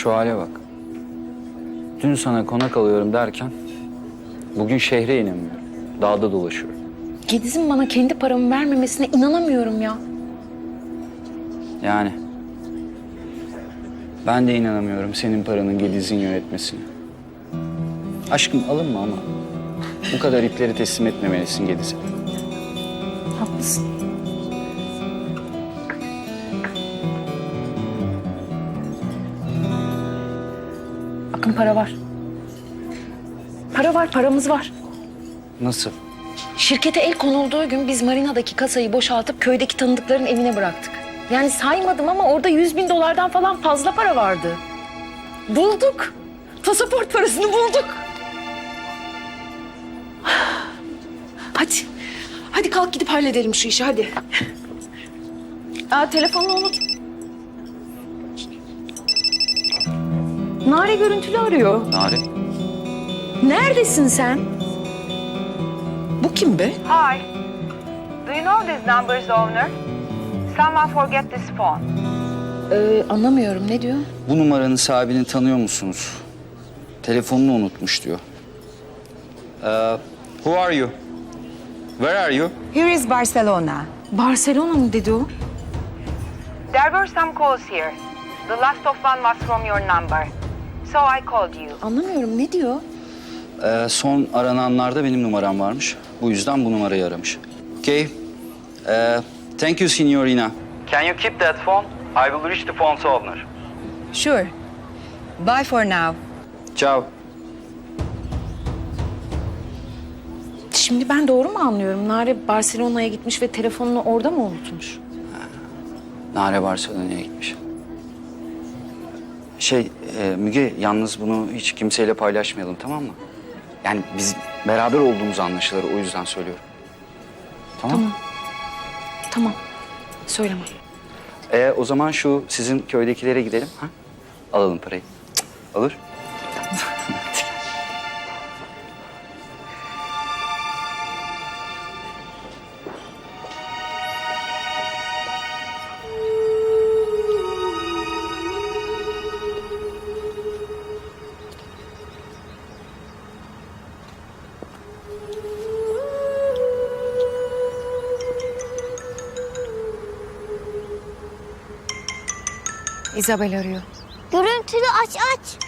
Şu hale bak. Dün sana konak alıyorum derken bugün şehre inemiyorum. Dağda dolaşıyorum. Gediz'in bana kendi paramı vermemesine inanamıyorum ya. Yani ben de inanamıyorum senin paranın Gediz'in yönetmesine. Aşkım alınma ama bu kadar ipleri teslim etmemelisin Gediz'e. Para var. Para var, paramız var. Nasıl? Şirkete el konulduğu gün biz marinadaki kasayı boşaltıp köydeki tanıdıkların evine bıraktık. Yani saymadım ama orada yüz bin dolardan falan fazla para vardı. Bulduk. Pasaport parasını bulduk. Hadi. Hadi kalk gidip halledelim şu işi hadi. Aa, telefonunu unut. Nare görüntülü arıyor. Nare. Neredesin sen? Bu kim be? Hi. Do you know this number's owner? Someone forget this phone. Ee, anlamıyorum. Ne diyor? Bu numaranın sahibini tanıyor musunuz? Telefonunu unutmuş diyor. Ee, who are you? Where are you? Here is Barcelona. Barcelona mı dedi o? There were some calls here. The last of one was from your number. So I called you. Anlamıyorum. Ne diyor? Ee, son arananlarda benim numaram varmış. Bu yüzden bu numarayı aramış. Okay. Ee, thank you, signorina. Can you keep that phone? I will reach the phone's owner. Sure. Bye for now. Ciao. Şimdi ben doğru mu anlıyorum? Nare Barcelona'ya gitmiş ve telefonunu orada mı unutmuş? Nare Barcelona'ya gitmiş. Şey, e, Müge yalnız bunu hiç kimseyle paylaşmayalım tamam mı? Yani biz beraber olduğumuz anlaşılır o yüzden söylüyorum. Tamam mı? Tamam. Söyleme. E, o zaman şu sizin köydekilere gidelim. Ha? Alalım parayı. Cık, Olur. Isabel arıyor. Görüntülü aç aç.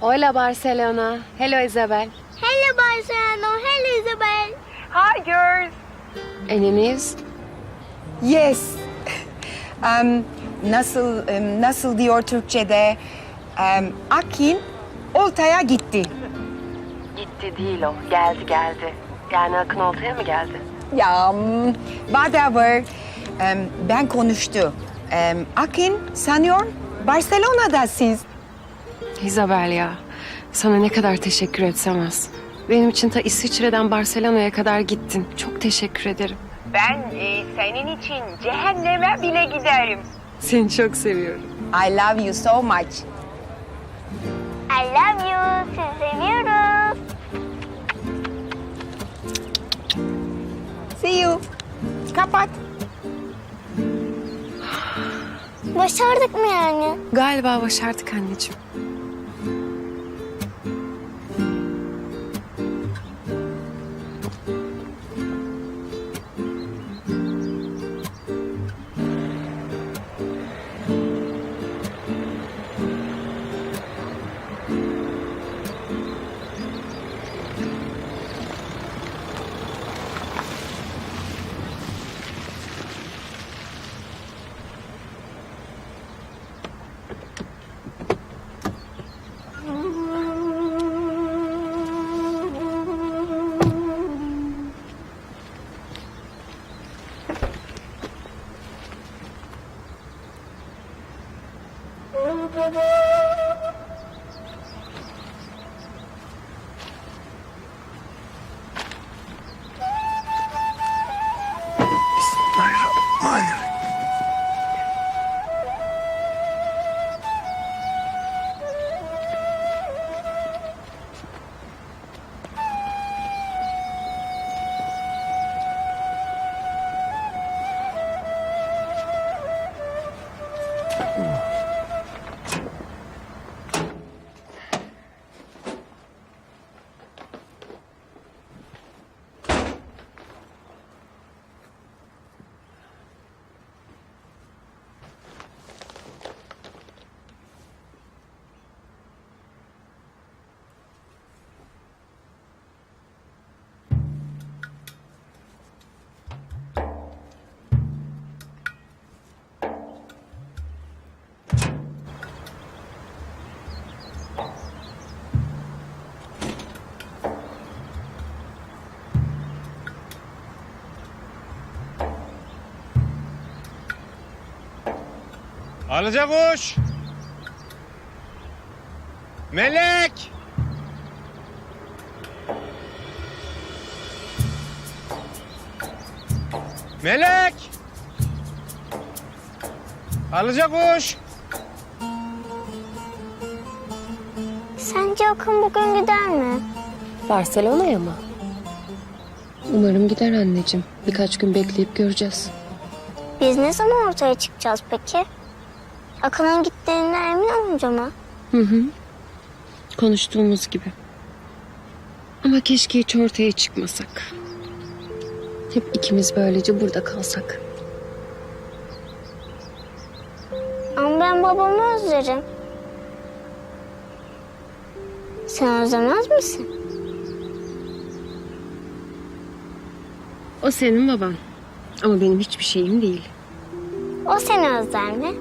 Hola Barcelona. Hello Isabel. Hello Barcelona. Hello Isabel. Hi, girls. Any news? Yes. Um, nasıl um, nasıl diyor Türkçe'de? Um, Akin Olta'ya gitti. Gitti değil o. Geldi geldi. Yani Akın Olta'ya mı geldi? Ya um, whatever. Um, ben konuştu. Um, Akin sanıyor Barcelona'da siz. Isabel ya. Sana ne kadar teşekkür etsem az. Benim için ta İsviçre'den Barcelona'ya kadar gittin. Çok teşekkür ederim. Ben e, senin için cehenneme bile giderim. Seni çok seviyorum. I love you so much. I love you. Sizi seviyoruz. See you. Kapat. Başardık mı yani? Galiba başardık anneciğim. Prabhu Alaca kuş. Melek. Melek. Alaca kuş. Sence Akın bugün gider mi? Barcelona'ya mı? Umarım gider anneciğim. Birkaç gün bekleyip göreceğiz. Biz ne zaman ortaya çıkacağız peki? Akın'ın gittiğinden emin olunca mı? Hı hı. Konuştuğumuz gibi. Ama keşke hiç ortaya çıkmasak. Hep ikimiz böylece burada kalsak. Ama ben babamı özlerim. Sen özlemez misin? O senin baban. Ama benim hiçbir şeyim değil. O seni özler mi?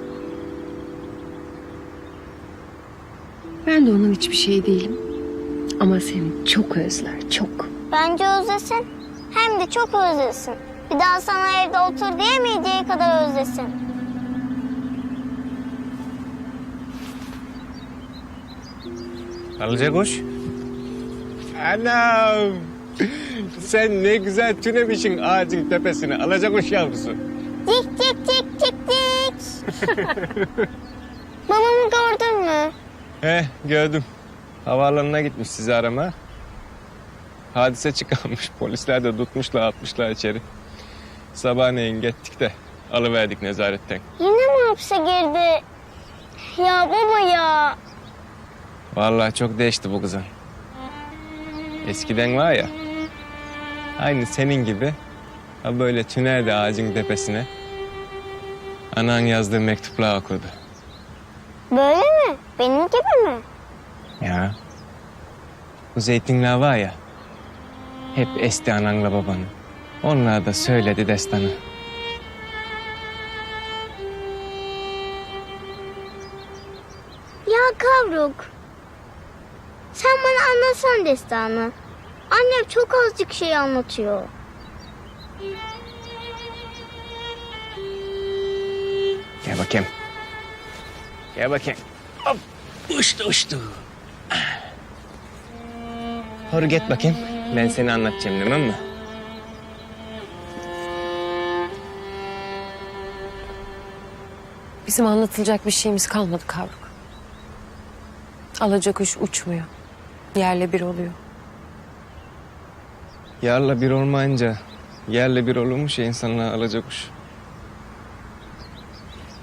Ben de onun hiçbir şey değilim. Ama seni çok özler, çok. Bence özlesin. Hem de çok özlesin. Bir daha sana evde otur diyemeyeceği kadar özlesin. Alaca kuş. Anam. Sen ne güzel tünemişsin ağacın tepesine. Alaca kuş yavrusu. Cik cik cik cik cik. Babamı gördün mü? He gördüm. Havaalanına gitmiş sizi arama. Hadise çıkarmış. Polisler de tutmuşlar atmışlar içeri. Sabahleyin gittik de alıverdik nezaretten. Yine mi hapse girdi? Ya baba ya. Vallahi çok değişti bu kızın. Eskiden var ya. Aynı senin gibi. Ha böyle tünelde ağacın tepesine. Anan yazdığı mektuplar okurdu. Böyle mi? Benim gibi mi? Ya. Bu zeytinler var ya. Hep esti ananla babanı. Onlar da söyledi destanı. Ya Kavruk. Sen bana anlatsan destanı. Annem çok azıcık şey anlatıyor. Gel bakayım. Gel bakayım. Hop. Uçtu uçtu. Hadi git bakayım. Ben seni anlatacağım tamam mı? Bizim anlatılacak bir şeyimiz kalmadı Kavruk. Alacakuş uçmuyor. Yerle bir oluyor. Yarla bir olmayınca yerle bir olurmuş ya insanlar alacak kuş.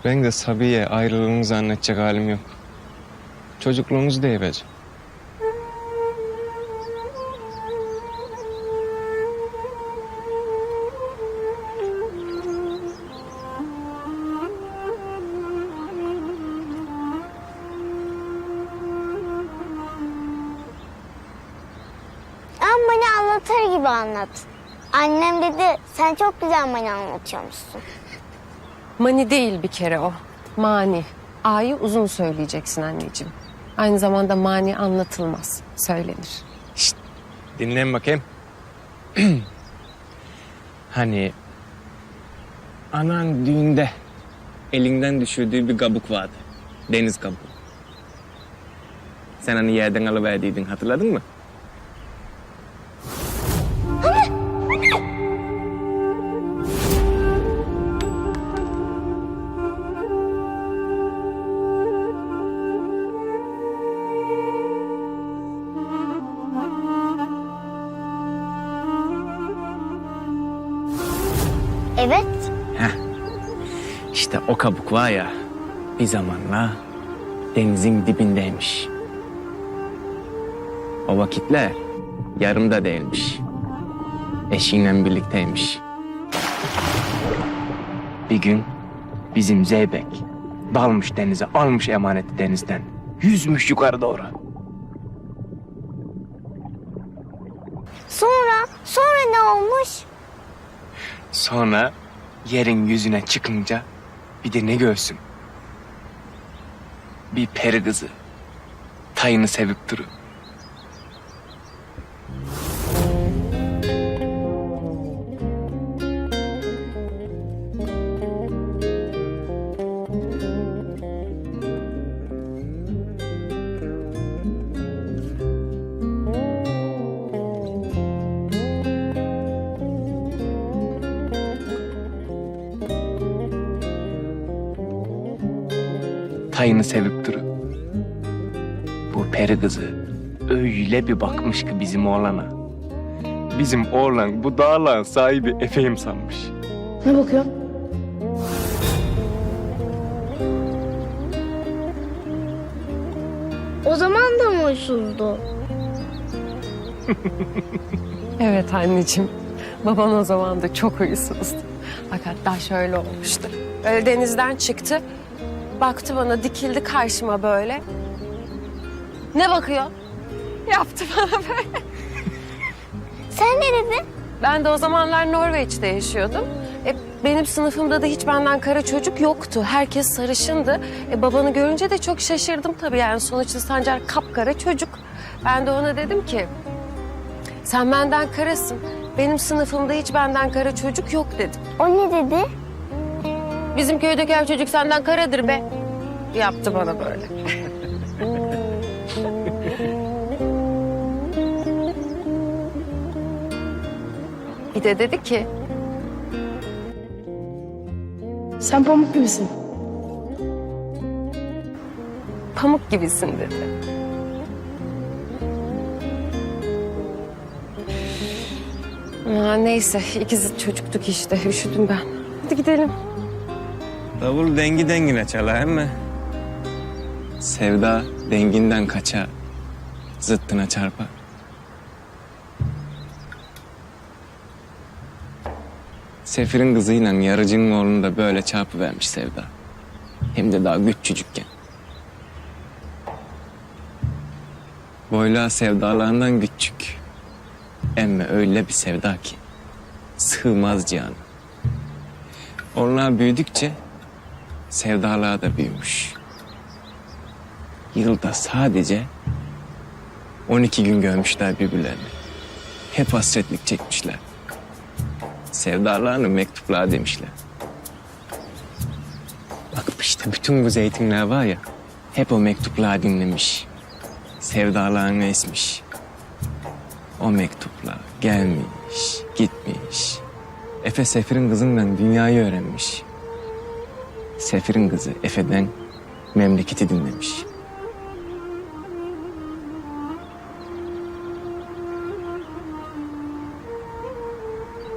Ben de Sabiye ayrılığınızı anlatacak halim yok. Ama bana anlatır gibi anlat. Annem dedi sen çok güzel bana anlatıyormuşsun. Mani değil bir kere o. Mani. A'yı uzun söyleyeceksin anneciğim. Aynı zamanda mani anlatılmaz, söylenir. Dinleyin bakayım. hani anan düğünde elinden düşürdüğü bir kabuk vardı. Deniz kabuğu. Sen hani yerden alıverdiydin hatırladın mı? O kabuk var ya bir zamanla denizin dibindeymiş. O vakitler yarımda değilmiş. Eşiyle birlikteymiş. Bir gün bizim Zeybek dalmış denize almış emaneti denizden. Yüzmüş yukarı doğru. Sonra, sonra ne olmuş? Sonra yerin yüzüne çıkınca bir de ne görsün? Bir peri kızı. Tayını sevip duru. Tayını sevip duru. Bu peri kızı öyle bir bakmış ki bizim oğlana. Bizim oğlan bu dağların sahibi Efe'yim sanmış. Ne bakıyorsun? O zaman da mı huysuzdu? Evet anneciğim. Baban o zaman da çok huysuzdu. Bak hatta şöyle olmuştu. Öyle denizden çıktı. Baktı bana dikildi karşıma böyle. Ne bakıyor? Yaptı bana böyle. Sen ne dedin? Ben de o zamanlar Norveç'te yaşıyordum. E, benim sınıfımda da hiç benden kara çocuk yoktu. Herkes sarışındı. E, babanı görünce de çok şaşırdım tabii yani. Sonuçta Sancar kapkara çocuk. Ben de ona dedim ki... Sen benden karasın. Benim sınıfımda hiç benden kara çocuk yok dedim. O ne dedi? Bizim köydeki her çocuk senden karadır be. Yaptı bana böyle. Bir de dedi ki Sen pamuk gibisin. pamuk gibisin dedi. Aa, neyse ikiz çocuktuk işte üşüdüm ben. Hadi gidelim. Davul dengi dengine çalar mi? Sevda denginden kaça, zıttına çarpa. Sefir'in kızıyla yarıcının oğlunu da böyle çarpıvermiş Sevda. Hem de daha küçücükken. Boyla sevdalarından küçük. Emme öyle bir sevda ki sığmaz canı. Onlar büyüdükçe sevdalar da büyümüş. Yılda sadece 12 gün görmüşler birbirlerini. Hep hasretlik çekmişler. Sevdalarını mektuplar demişler. Bak işte bütün bu zeytinler var ya, hep o mektuplar dinlemiş. Sevdalarını esmiş. O mektuplar gelmiş, gitmiş. Efe Sefir'in kızından dünyayı öğrenmiş. Sefir'in kızı Efe'den memleketi dinlemiş.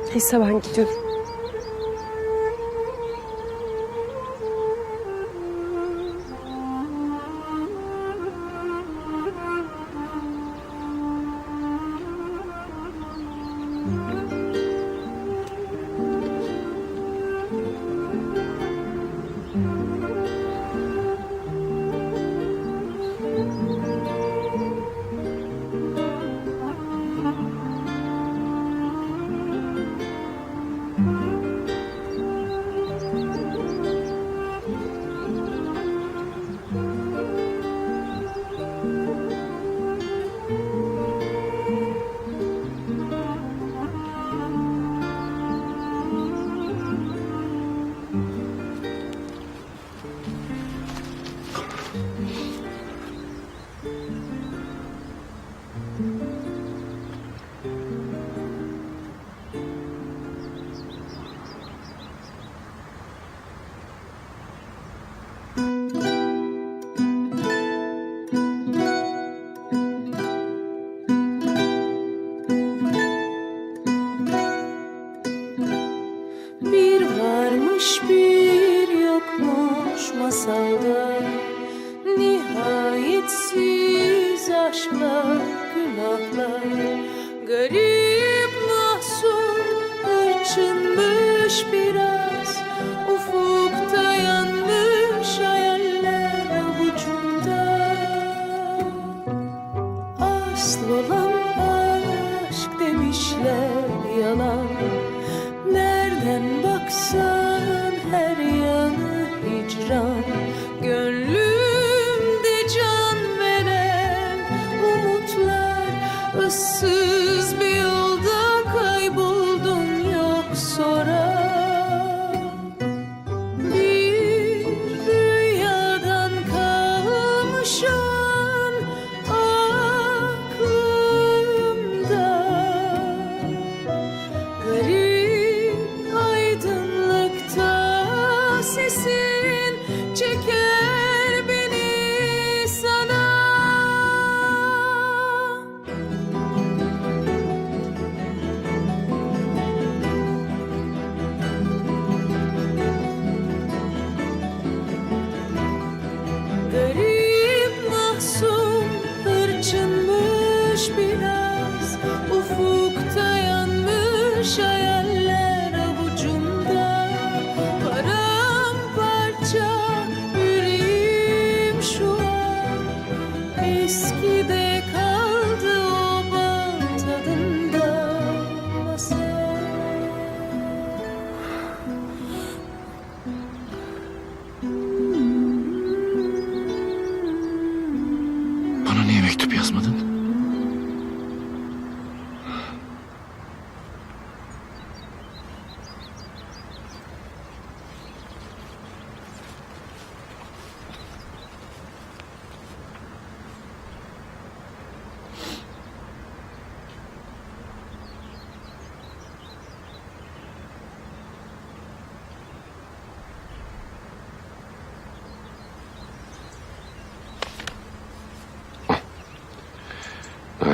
Neyse ben gidiyorum. bir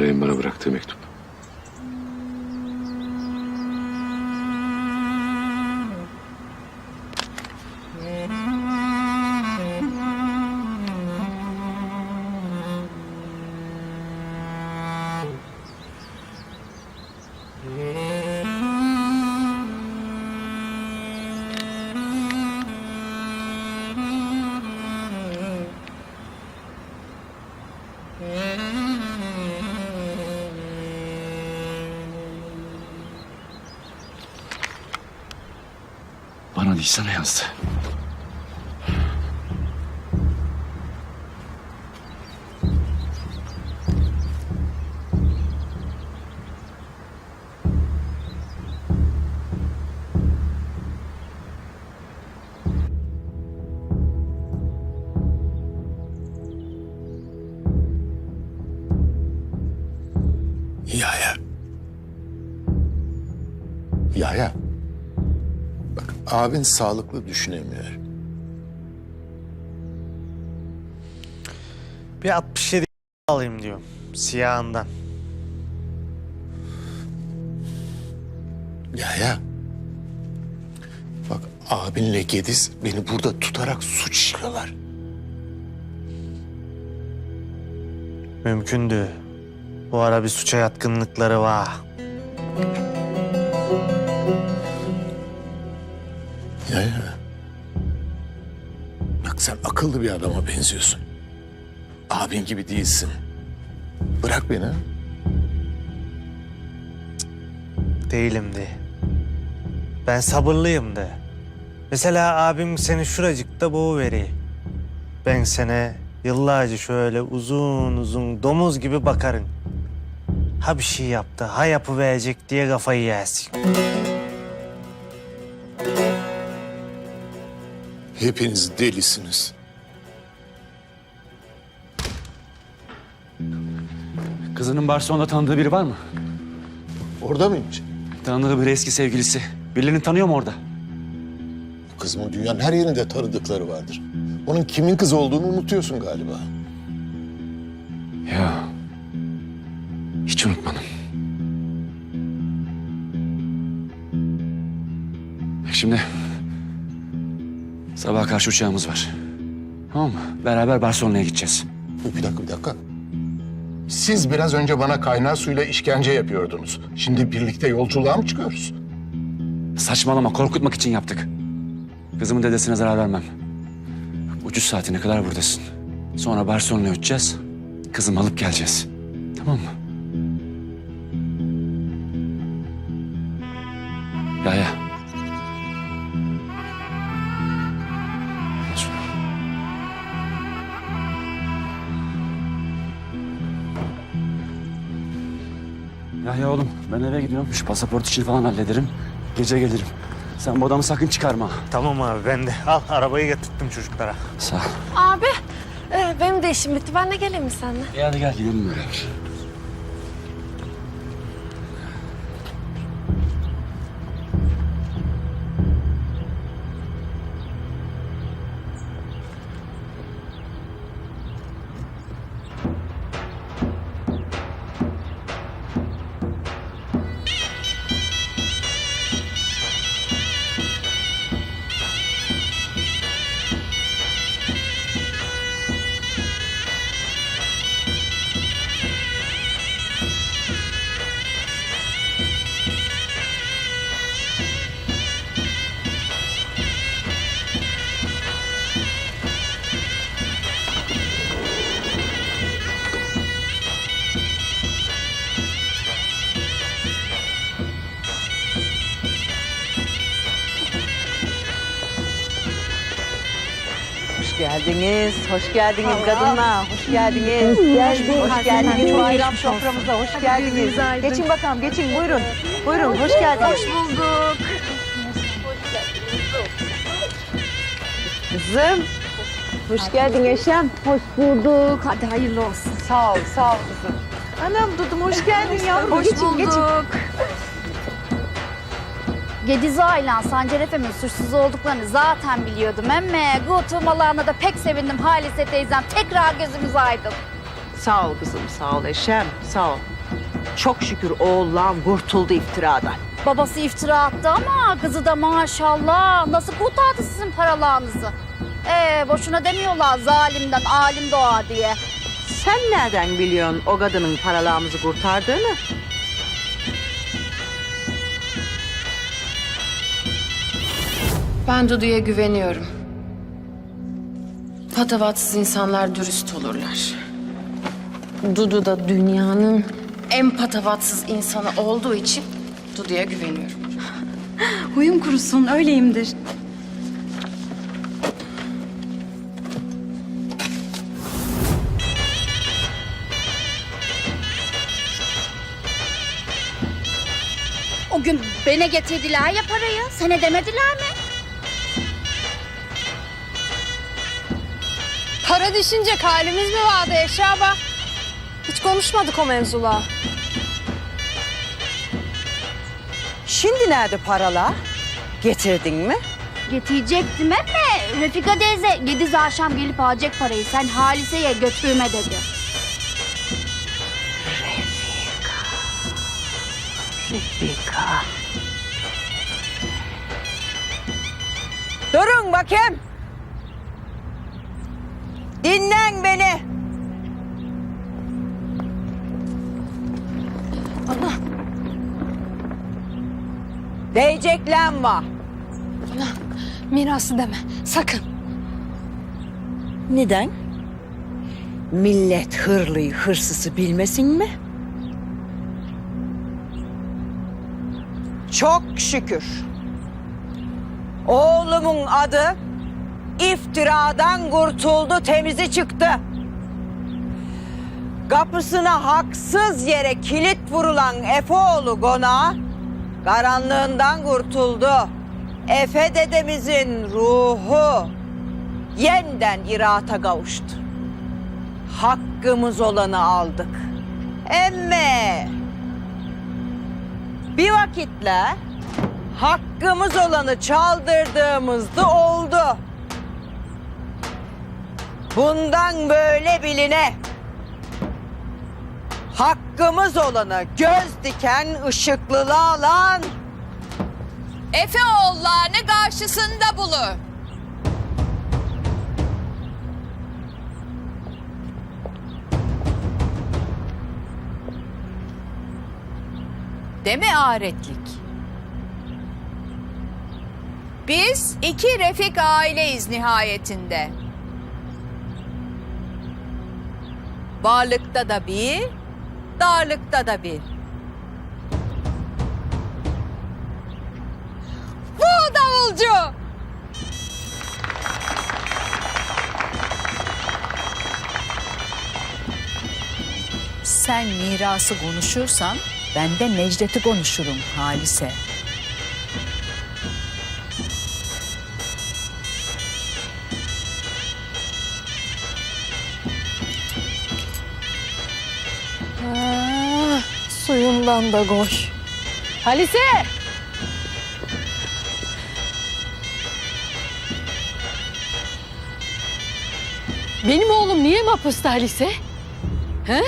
Nare'nin bana bıraktığı mektup. Bana değil sana abin sağlıklı düşünemiyor. Bir 67 alayım diyorum. Siyahından. Yahya. Bak abinle Gediz beni burada tutarak suç işliyorlar. Mümkündü. Bu ara bir suça yatkınlıkları var. Yahya. Bak sen akıllı bir adama benziyorsun. Abin gibi değilsin. Bırak beni. Değilim de. Ben sabırlıyım de. Mesela abim seni şuracıkta boğuveriyor. Ben sana yıllarca şöyle uzun uzun domuz gibi bakarım. Ha bir şey yaptı, ha yapıverecek diye kafayı yersin. Hepiniz delisiniz. Kızının Barcelona'da tanıdığı biri var mı? Orada mıymış? Tanıdığı bir eski sevgilisi. Birilerini tanıyor mu orada? Kızımın dünyanın her yerinde tanıdıkları vardır. Onun kimin kızı olduğunu unutuyorsun galiba. Ya. Hiç unutmadım. Şimdi sabah karşı uçağımız var. Tamam mı? Beraber Barcelona'ya gideceğiz. Bir dakika, bir dakika. Siz biraz önce bana kaynar suyla işkence yapıyordunuz. Şimdi birlikte yolculuğa mı çıkıyoruz? Saçmalama, korkutmak için yaptık. Kızımın dedesine zarar vermem. Uçuş saatine kadar buradasın. Sonra Barcelona'ya uçacağız. Kızımı alıp geleceğiz. Tamam mı? Ya ya. Ya ya oğlum ben eve gidiyorum. Şu pasaport işini falan hallederim. Gece gelirim. Sen bu adamı sakın çıkarma. Tamam abi ben de. Al arabayı getirttim çocuklara. Sağ ol. Abi e, benim de işim bitti. Ben de geleyim mi seninle? E hadi gel gidelim beraber. Geldiniz, hoş geldiniz kadınlar, hoş geldiniz. Hoş geldiniz. Hoş geldiniz bayram soframıza, hoş geldiniz. Geçin bakalım, geçin buyurun. Buyurun, hoş geldiniz. Hoş bulduk. Kızım, hoş geldin Eşem. Hoş bulduk. Hadi hayırlı olsun. Sağ ol, sağ ol kızım. Anam Dudum hoş geldin yavrum. geçin, geçin. Gediz ailen Sancar Efem'in suçsuz olduklarını zaten biliyordum emme. Gutumalarına da pek sevindim Halise teyzem. Tekrar gözümüz aydın. Sağ ol kızım, sağ ol Eşem, sağ ol. Çok şükür oğlan kurtuldu iftiradan. Babası iftira attı ama kızı da maşallah nasıl kurtardı sizin paralarınızı. Ee, boşuna demiyorlar zalimden alim doğa diye. Sen nereden biliyorsun o kadının paralarımızı kurtardığını? Ben Dudu'ya güveniyorum. Patavatsız insanlar dürüst olurlar. Dudu da dünyanın en patavatsız insanı olduğu için Dudu'ya güveniyorum. Huyum kurusun öyleyimdir. O gün bana getirdiler ya parayı. Sana demediler mi? Para düşünecek halimiz mi vardı Eşraba? Hiç konuşmadık o mevzula. Şimdi nerede paralar? Getirdin mi? Getirecektim ama Refika teyze Gediz akşam gelip alacak parayı. Sen Halise'ye götürme dedi. Refika. Durun bakayım. Dinlen beni. Ana. Değeceklen var. Mirası deme sakın. Neden? Millet hırlıyı hırsızı bilmesin mi? Çok şükür. Oğlumun adı iftiradan kurtuldu, temizi çıktı. Kapısına haksız yere kilit vurulan Efeoğlu Gona karanlığından kurtuldu. Efe dedemizin ruhu yeniden irata kavuştu. Hakkımız olanı aldık. Emme bir vakitle hakkımız olanı çaldırdığımızda oldu. Bundan böyle biline hakkımız olanı göz diken ışıklılığa alan Efe oğullarını karşısında bulur. Deme aretlik. Biz iki Refik aileyiz nihayetinde. Varlıkta da bir, darlıkta da bir. Bu davulcu! Sen mirası konuşursan ben de Necdet'i konuşurum Halise. Suyundan da koy. Halise! Benim oğlum niye mahpusta Halise? He?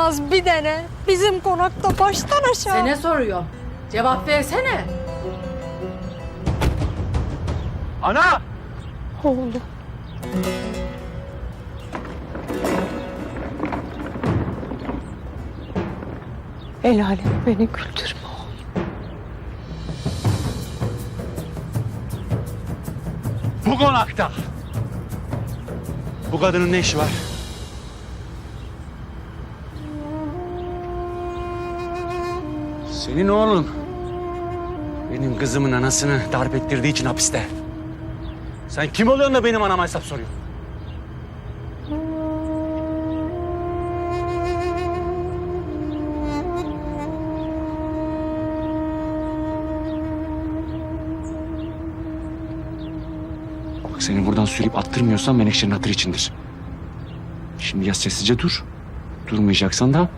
Olmaz bir dene. Bizim konakta baştan aşağı. Sene soruyor. Cevap versene. Ana! oldu. El alem beni güldürme. Bu konakta Bu kadının ne işi var? Senin oğlun benim kızımın anasını darp ettirdiği için hapiste. Sen kim oluyorsun da benim anama hesap soruyorsun? Bak seni buradan sürüp attırmıyorsam Menekşe'nin hatırı içindir. Şimdi ya sessizce dur. Durmayacaksan da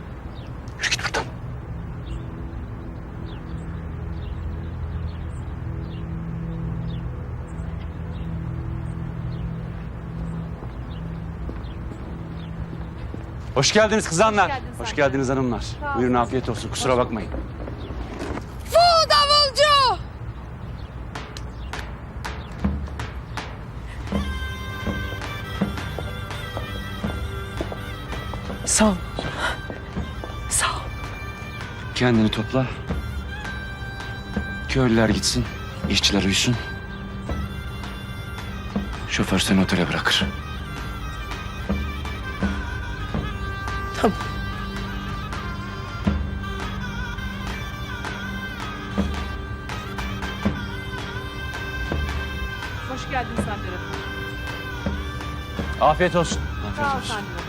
Hoş geldiniz kızanlar. Hoş geldiniz, hanımlar. Buyurun afiyet olsun. Kusura bakmayın. Bu davulcu! Sağ ol. Sağ ol. Kendini topla. Köylüler gitsin. işçiler uyusun. Şoför seni otele bırakır. 啊，非洲狮，非洲狮。